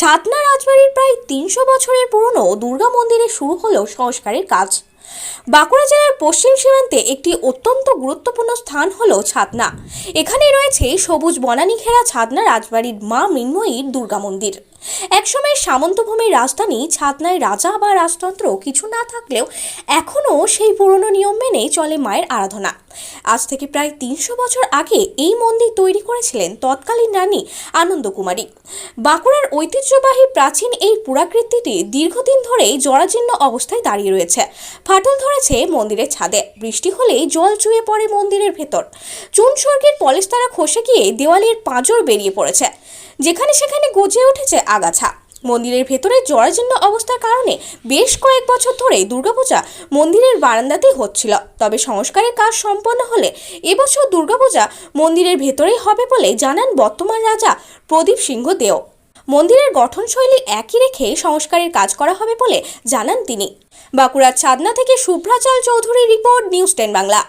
ছাতনা রাজবাড়ির প্রায় তিনশো বছরের পুরনো দুর্গা মন্দিরে শুরু হলো সংস্কারের কাজ। বাঁকুড়া জেলার পশ্চিম সীমান্তে একটি অত্যন্ত গুরুত্বপূর্ণ স্থান হল ছাতনা। এখানে রয়েছে সবুজ বনানী ঘেরা ছাতনা রাজবাড়ির মা মৃন্ময়ীর দুর্গা মন্দির। একসময় সামন্তভূমির রাজধানী ছাতনায় রাজা বা রাজতন্ত্র কিছু না থাকলেও এখনও সেই পুরনো নিয়ম মেনে চলে মায়ের আরাধনা। আজ থেকে প্রায় তিনশো বছর আগে এই মন্দির তৈরি করেছিলেন তৎকালীন রানী আনন্দকুমারী। বাঁকুড়ার ঐতিহ্যবাহী প্রাচীন এই পুরাকৃতিটি দীর্ঘদিন ধরেই জরাজীর্ণ অবস্থায় দাঁড়িয়ে রয়েছে। ফাটল ধরেছে মন্দিরের ছাদে। বৃষ্টি হলেই জল চুয়ে পড়ে মন্দিরের ভেতর। চুন স্বর্গের পলেস্তারা খসে গিয়ে দেওয়ালের পাঁজর বেরিয়ে পড়েছে। যেখানে সেখানে গজিয়ে উঠেছে আগাছা। মন্দিরের ভেতরে জরাজীর্ণ অবস্থার কারণে বেশ কয়েক বছর ধরে দুর্গাপূজা মন্দিরের বারান্দাতেই হচ্ছিল। তবে সংস্কারের কাজ সম্পন্ন হলে এবছর দুর্গাপূজা মন্দিরের ভেতরেই হবে বলে জানান বর্তমান রাজা প্রদীপ সিংহ দেও। মন্দিরের গঠনশৈলী একই রেখে সংস্কারের কাজ করা হবে বলে জানান তিনি। বাঁকুড়ার ছাদনা থেকে শুভ্রাচাল Chowdhury report news ten Bangla.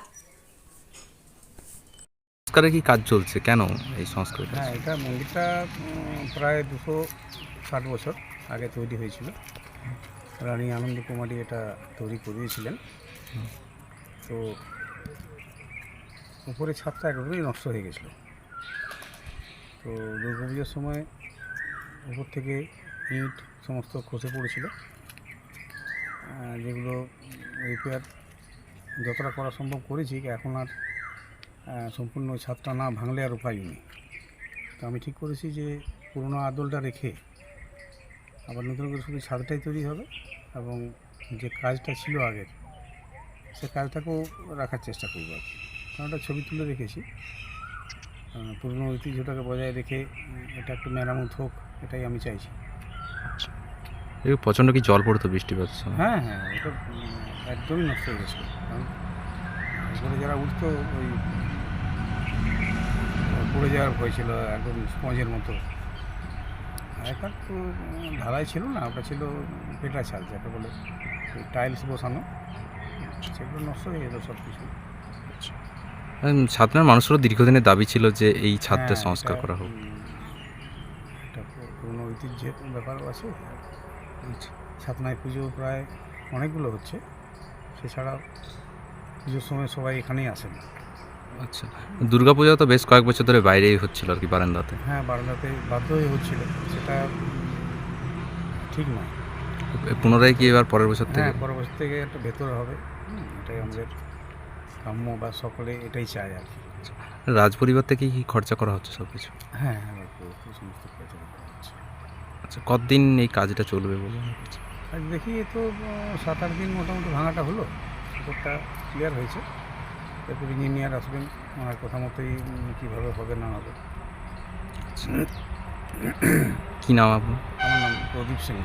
সংস্কারের কি কাজ চলছে? কেন এই সংস্কারের কাজ? হ্যাঁ এটা মন্দিরটা উম, প্রায় দুশো ষাট বছর আগে তৈরি হয়েছিল। রানী আনন্দ কুমারী এটা তৈরি করিয়েছিলেন। তো উপরে ছাদটা একেবারেই নষ্ট হয়ে গেছিল। তো দুর্গা পুজোর সময় উপর থেকে ইট সমস্ত খসে পড়েছিল। যেগুলো রিপেয়ার যতটা করা সম্ভব করেছি, এখন আর সম্পূর্ণ ছাদটা না ভাঙলে আর উপায় নেই। তো আমি ঠিক করেছি যে পুরোনো আদলটা রেখে আবার নতুন করে শুধু ছাদটাই তৈরি হবে এবং যে কাজটা ছিল আগের, সে কাজটাকেও রাখার চেষ্টা করব আর কি। কারণ ছবি তুলে রেখেছি। পুরনো ঐতিহ্যটাকে বজায় রেখে এটা একটু মেরামত হোক এটাই আমি চাইছি। এই প্রচণ্ড কি জল পড়তো বৃষ্টিপাত হ্যাঁ হ্যাঁ ওটা একদমই নষ্ট হয়ে গেছিল কারণ যারা উঠতো ওই পড়ে যাওয়ার ভয় ছিল একদম স্পঞ্জের মতো। একার তো ঢালাই ছিল না ওটা ছিল পেটা ছাল যাকে বলে টাইলস বসানো। সেগুলো নষ্ট হয়ে গেলো সব কিছু উম, ছাতনার মানুষেরও দীর্ঘদিনের দাবি ছিল যে এই ছাদটা হ্যাঁ, সংস্কার করা হোক। পুরনো ঐতিহ্যের ব্যাপারও আছে। ছাতনায় পুজো প্রায় অনেকগুলো হচ্ছে। সেছাড়াও পুজোর সময় সবাই এখানেই আসেন। আচ্ছা দুর্গাপূজা তো বেশ কয়েক বছর ধরে বাইরেই হচ্ছিল আর কি বারান্দাতে। হ্যাঁ বারান্দাতে বাধ্য হয়ে হচ্ছিল। সেটা ঠিক নয়। পুনরায় কি এবার পরের বছর থেকে? হ্যাঁ বছর থেকে একটা ভেতরে হবে। এটাই আমাদের কাম্য বা সকলে এটাই চায় আর কি। রাজ পরিবার থেকে কি খরচা করা হচ্ছে সব কিছু হ্যাঁ হ্যাঁ সমস্ত করা হচ্ছে। আচ্ছা কতদিন এই কাজটা চলবে বলে আজ দেখি এ তো সাত আট দিন মোটামুটি ভাঙাটা হলো ব্যাপারটা ক্লিয়ার হয়েছে। এরপর ইঞ্জিনিয়ার আসবেন ওনার কথা মতোই কীভাবে হবে না হবে। কী নাম আপনার? আমার নাম প্রদীপ সিং